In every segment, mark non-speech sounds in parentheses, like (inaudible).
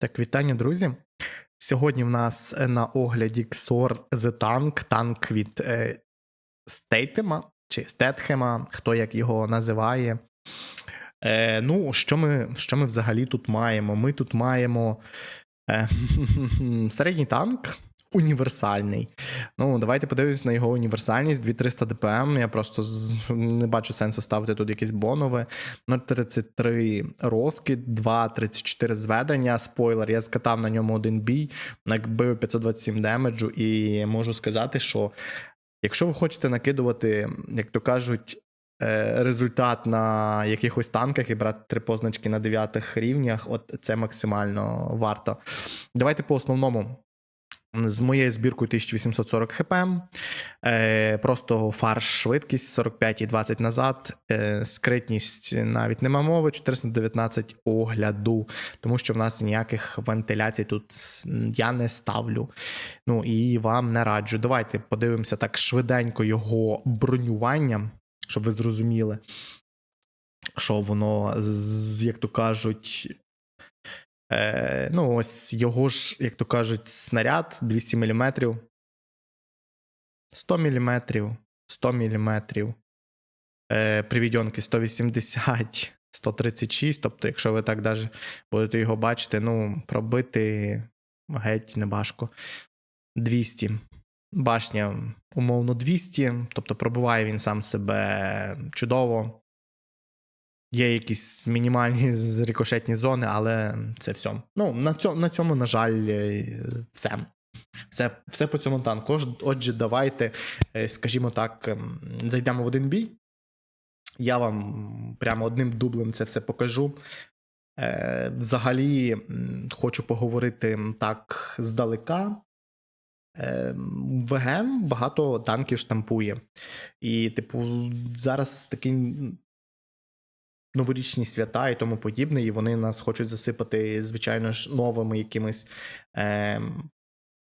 Так, вітання, друзі. Сьогодні в нас е, на огляді XOR The Tank, танк від е, Стейтема чи Стетхема, хто як його називає. Е, ну, що ми, що ми взагалі тут маємо? Ми тут маємо е, (laughs) середній танк. Універсальний. Ну, давайте подивимось на його універсальність 2300 ДПМ. Я просто не бачу сенсу ставити тут якесь бонове. 0,33 розкид, 2,34 зведення. Спойлер, я скатав на ньому один бій, накбив 527 демеджу, і можу сказати, що якщо ви хочете накидувати, як то кажуть, е, результат на якихось танках і брати три позначки на дев'ятих рівнях, от це максимально варто. Давайте по основному. З моєю збіркою 1840 хп, е, просто фарш, швидкість 45 і 20 назад, е, скритність навіть нема мови, 419 огляду, тому що в нас ніяких вентиляцій тут я не ставлю. Ну і вам не раджу. Давайте подивимося так швиденько його бронювання, щоб ви зрозуміли, що воно, як то кажуть, Е, Ну, ось його ж, як то кажуть, снаряд 200 мм, 100 мм, 100 мм, е, привідьонки 180, 136. Тобто, якщо ви так даже будете його бачити, ну, пробити геть не важко. 200. Башня, умовно, 200, тобто пробиває він сам себе чудово. Є якісь мінімальні рикошетні зони, але це все. Ну, на цьому, на цьому, на жаль, е, все. Все все по цьому танку. Отже, давайте, е, скажімо так, ем, зайдемо в один бій. Я вам прямо одним дублем це все покажу. Е, взагалі, хочу поговорити так здалека. ВГ багато танків штампує. І, типу, зараз такий новорічні свята і тому подібне, і вони нас хочуть засипати, звичайно ж, новими якимись е,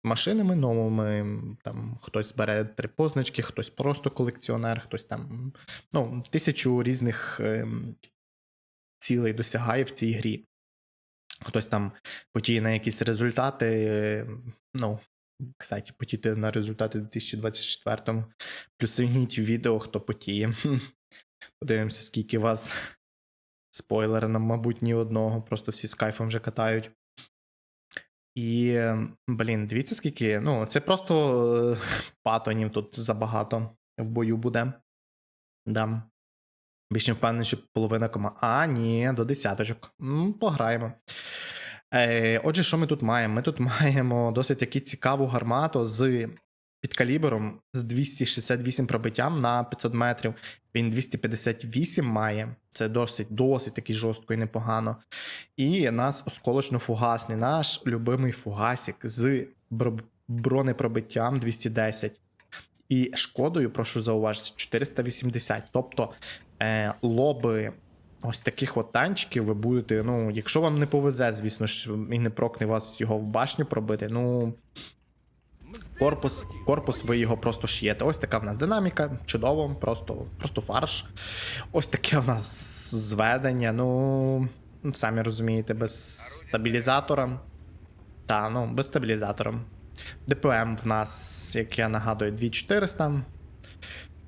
машинами, новими. Там Хтось бере три позначки, хтось просто колекціонер, хтось там ну, тисячу різних е, цілей досягає в цій грі. Хтось там потіє на якісь результати. ну, Кстати, потіти на результати 2024 Плюс відео, хто потіє. Подивимося, скільки вас Спойлери, нам, мабуть, ні одного, просто всі з кайфом вже катають. І, блін, дивіться, скільки. Ну, це просто е, патонів тут забагато в бою буде. Да. Більш не впевнений, що половина команд. А, ні, до десяточок. М, Пограємо. Е, Отже, що ми тут маємо? Ми тут (laughs) маємо досить таки цікаву гармату з підкалібером з 268 пробиттям на 500 метрів. Він 258 має. Це досить досить таки жорстко і непогано. І нас осколочно-фугасний, наш любимий фугасик з бронепробиттям 210. І шкодою, прошу зауважити, 480. Тобто е, лоби ось таких от танчиків ви будете. Ну, якщо вам не повезе, звісно ж, і не прокне вас його в башню пробити, ну Корпус, корпус, ви його просто шиєте. Ось така в нас динаміка, чудово, просто просто фарш. Ось таке в нас зведення. Ну, самі розумієте, без стабілізатора. Та, ну, без стабілізатора. ДПМ в нас, як я нагадую, 2400.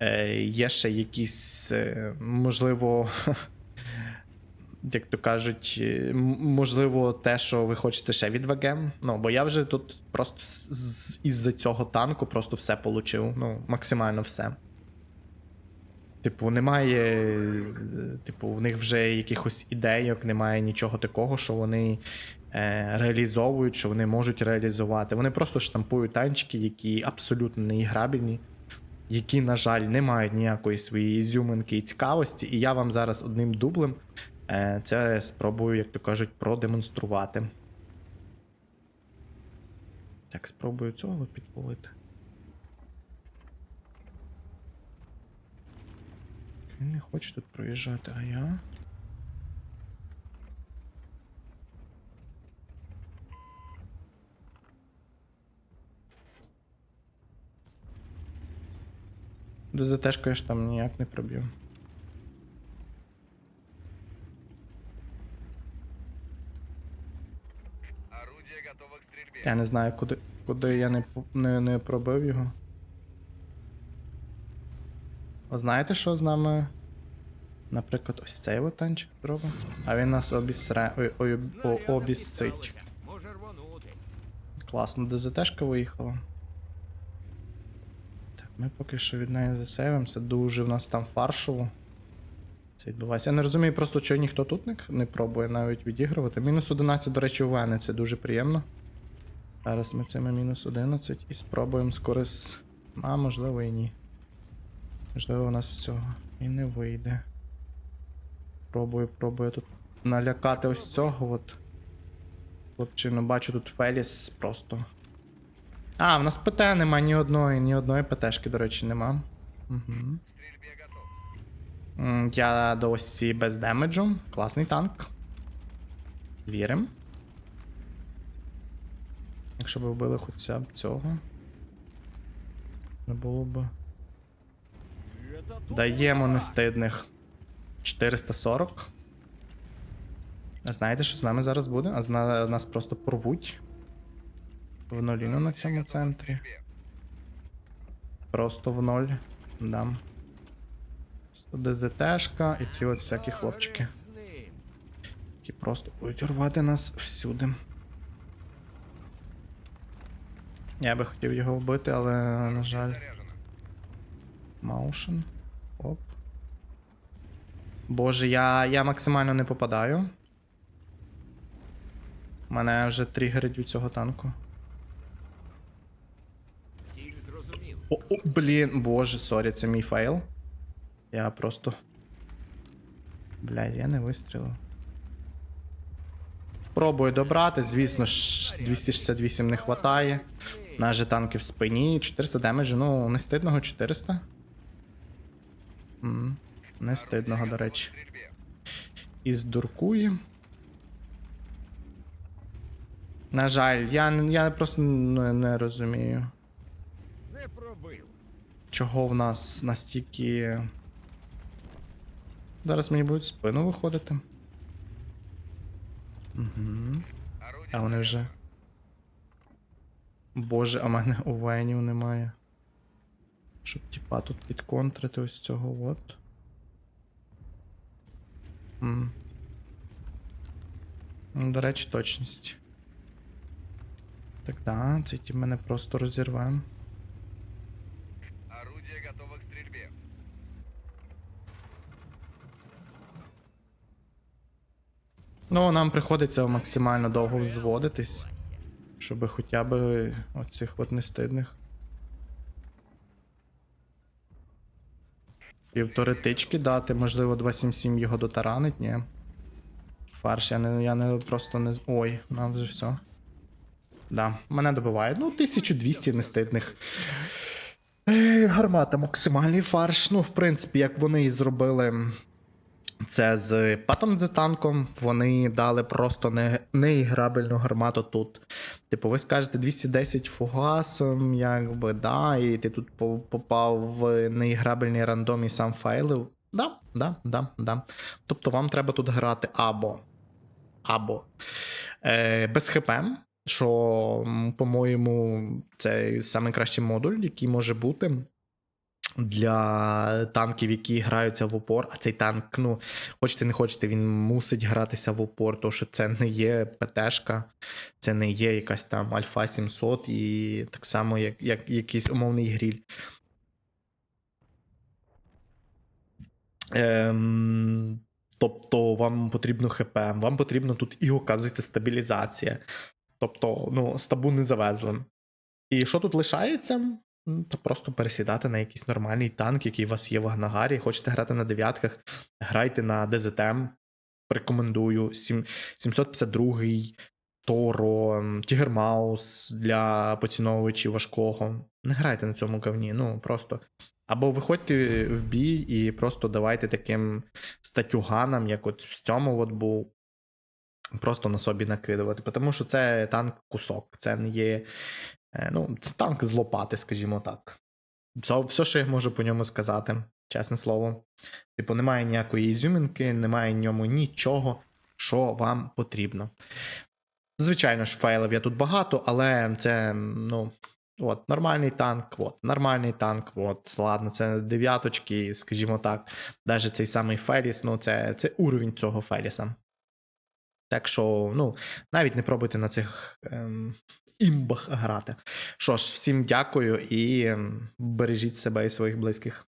Е, Є ще якісь, е, можливо. (laughs) як то кажуть, е, можливо, те, що ви хочете ще від ВГ. Ну, бо я вже тут просто із-за цього танку просто все получив. Ну, максимально все. Типу, немає. Типу, в них вже якихось ідейок, немає нічого такого, що вони е, реалізовують, що вони можуть реалізувати. Вони просто штампують танчики, які абсолютно не іграбельні, які, на жаль, не мають ніякої своєї ізюминки і цікавості. І я вам зараз одним дублем Е, це спробую, як то кажуть, продемонструвати. Так, спробую цього підпалити. Він не хоче тут проїжджати, а я. ДЗТшку я ж там ніяк не проб'ю. Я не знаю, куди, куди я не, не, не пробив його. А знаєте, що з нами? Наприклад, ось цей танчик зробив. А він нас обісре... ой, ой, о, обісцить. Класно, ДЗТшка виїхала. Так, ми поки що від неї засейвимося. Дуже в нас там фаршово. Це відбувається. Я не розумію просто, чого ніхто тут не, пробує навіть відігрувати. Мінус 11, до речі, у Вени, це дуже приємно. Зараз ми цими мінус 11 і спробуємо скорис. А, можливо, і ні. Можливо, у нас цього і не вийде. Пробую, пробую тут налякати ось цього от. Хлопчину, бачу тут Феліс просто. А, в нас ПТ нема ні одної, ні одної ПТшки, до речі, нема. Угу. Я до ось цієї без демеджу. Класний танк. Вірим. Якщо б вбили хоча б цього. Не було б. Даємо нестидних 440. А знаєте, що з нами зараз буде? А зна... нас просто порвуть. В нуліну на цьому центрі. Просто в ноль. Дам. ДЗТшка і ці от всякі хлопчики, які просто будуть рвати нас всюди. Я би хотів його вбити, але, на жаль. Маушен. Оп. Боже, я, я максимально не попадаю. Мене вже тригерить від цього танку. О, о, блін, боже, сорі, це мій фейл. Я просто. Блядь, я не вистрілив. Пробую добрати, звісно ж, 268 не хватає. Наш же танки в спині, 400 демеджу, ну, не стидного 400. М, Не стидного, до речі. Із дуркує. На жаль, я, я просто не, не розумію. Чого в нас настільки. Зараз мені будуть в спину виходити. Угу. А вони вже. Боже, а в мене у Венів немає. Щоб типа тут підконтрити ось цього от. М. Ну, до речі, точність. Так, да, цей тип мене просто розірве. Орудие готово к стрельбе. Ну, нам приходиться максимально довго взводитись, щоб хоча б оцих от нестидних. Півтори тички дати, можливо, 277 його дотаранить, ні. Фарш, я не, я не просто не. Ой, нам вже все. Да, мене добиває. Ну, 1200 нестидних. Е, гармата, максимальний фарш. Ну, в принципі, як вони і зробили це з патом з танком. Вони дали просто не, неіграбельну гармату тут. Типу, ви скажете 210 фугасом, якби, да, і ти тут попав в неіграбельний рандом і сам файлив. Да, да, да, да. Тобто вам треба тут грати або. Або е, без ХП, що, по-моєму, це найкращий модуль, який може бути для танків, які граються в упор. А цей танк, ну, хочете не хочете, він мусить гратися в упор, тому що це не є ПТшка, це не є якась там Альфа 700 і так само, як, як якийсь умовний гріль. Ем, тобто вам потрібно ХП, вам потрібно тут і оказується стабілізація. Тобто, ну, стабу не завезли. І що тут лишається? Та просто пересідати на якийсь нормальний танк, який у вас є в Агнагарі. Хочете грати на дев'ятках, грайте на ДЗТМ. Рекомендую. 752-й, Торо, Тігермаус для поціновувачів важкого. Не грайте на цьому говні, ну просто. Або виходьте в бій і просто давайте таким статюганам, як от в цьому от був, просто на собі накидувати. Тому що це танк кусок, це не є. Е, Ну, це танк з лопати, скажімо так. Це все, що я можу по ньому сказати, чесне слово. Типу, немає ніякої ізюмінки, немає в ньому нічого, що вам потрібно. Звичайно ж, фейлів є тут багато, але це, ну, от, нормальний танк, от, нормальний танк, от, ладно, це дев'яточки, скажімо так. Навіть цей самий Феліс, ну, це, це уровень цього Феліса. Так що, ну, навіть не пробуйте на цих ем, імбах грати. Що ж, всім дякую і ем, бережіть себе і своїх близьких.